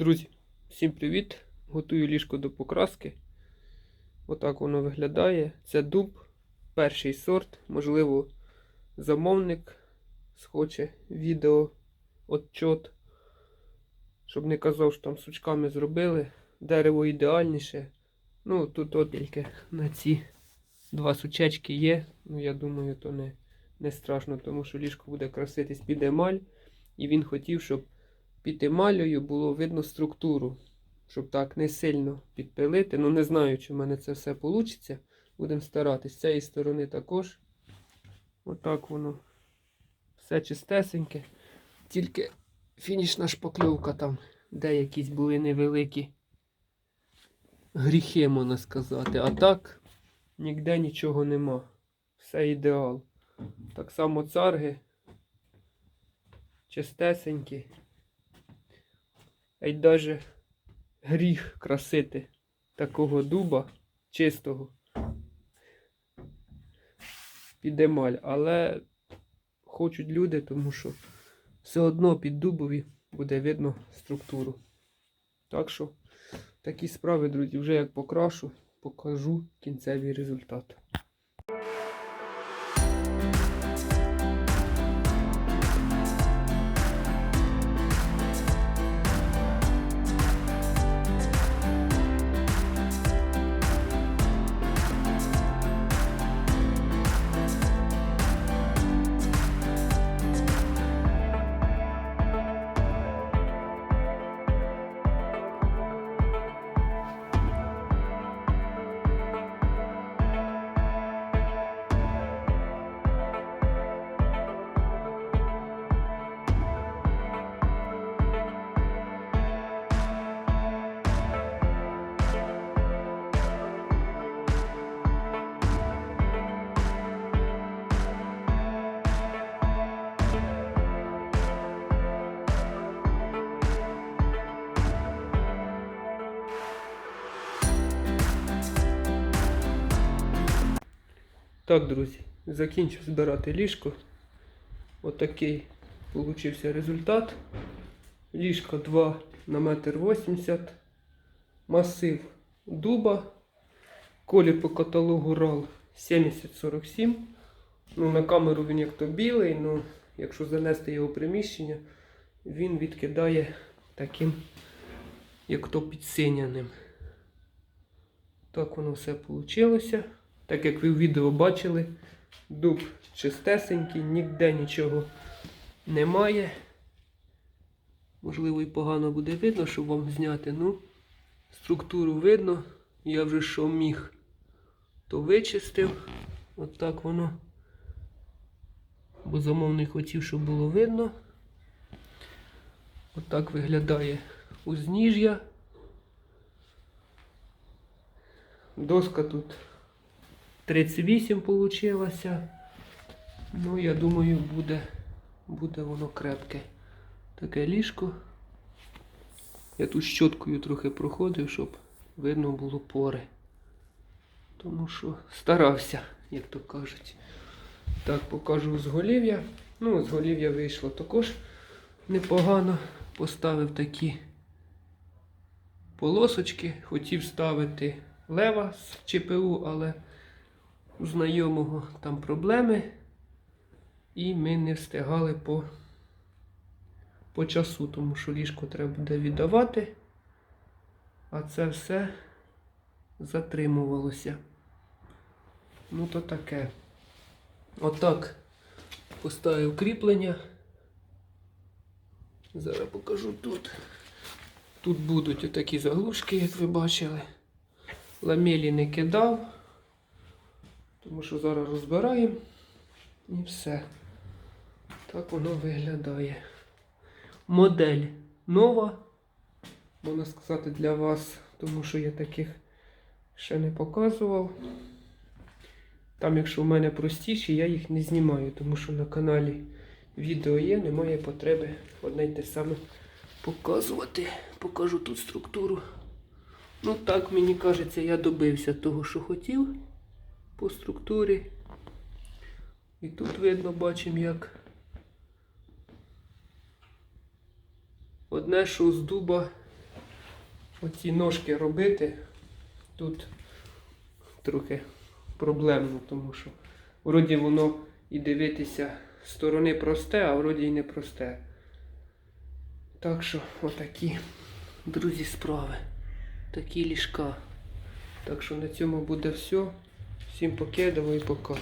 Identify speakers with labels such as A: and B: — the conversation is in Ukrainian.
A: Друзі, всім привіт! Готую ліжко до покраски. Отак воно виглядає. Це дуб, перший сорт. Можливо, замовник схоче відео отчот. Щоб не казав, що там сучками зробили. Дерево ідеальніше. Ну, тут от тільки на ці два сучечки є. Ну, я думаю, то не, не страшно, тому що ліжко буде краситись під емаль. І він хотів, щоб під емалею було видно структуру, щоб так не сильно підпилити. Ну, не знаю, чи в мене це все вийде. Будемо старатись. З цієї сторони також. Отак воно. Все чистесеньке. Тільки фінішна шпакльовка там, де якісь були невеликі гріхи, можна сказати. А так, ніде нічого нема. Все ідеал. Так само царги. Чистесенькі. А й даже гріх красити такого дуба чистого під емаль. Але хочуть люди, тому що все одно під дубові буде видно структуру. Так що такі справи, друзі, вже як покрашу, покажу кінцевий результат. Так, друзі, закінчив збирати ліжко. Отакий получився результат. Ліжко 2 на метр 80. Масив дуба. Колір по каталогу RAL 7047. Ну, на камеру він як то білий, ну якщо занести його приміщення, він відкидає таким, як то підсиняним. Так воно все вийшло. Так як ви в відео бачили, дуб чистесенький, ніде нічого немає. Можливо, і погано буде видно, щоб вам зняти. Ну, структуру видно. Я вже що міг, то вичистив. От так воно. Бо замовник хотів, щоб було видно. От виглядає узніжжя. Доска тут 38 получилося. Ну, я думаю, буде, буде воно крепке. Таке ліжко. Я тут щоткою трохи проходив, щоб видно було пори. Тому що старався, як то кажуть. Так, покажу зголів'я. Ну, зголів'я вийшло також непогано. Поставив такі полосочки. Хотів ставити лева з ЧПУ, але у знайомого там проблеми, і ми не встигали по, по часу, тому що ліжко треба буде віддавати, а це все затримувалося. Ну, то таке. Отак поставив кріплення. Зараз покажу тут. Тут будуть отакі заглушки, як ви бачили. Ламелі не кидав. Тому що зараз розбираємо і все. Так воно виглядає. Модель нова, можна сказати, для вас, тому що я таких ще не показував. Там, якщо в мене простіші, я їх не знімаю, тому що на каналі відео є, немає потреби одне й те саме показувати. Покажу тут структуру. Ну так, мені кажеться, я добився того, що хотів по структурі. І тут видно, бачимо, як одне, що з дуба оці ножки робити, тут трохи проблемно, тому що вроді воно і дивитися сторони просте, а вроді і не просте. Так що отакі, друзі, справи. Такі ліжка. Так що на цьому буде все. Всім покидав і пока.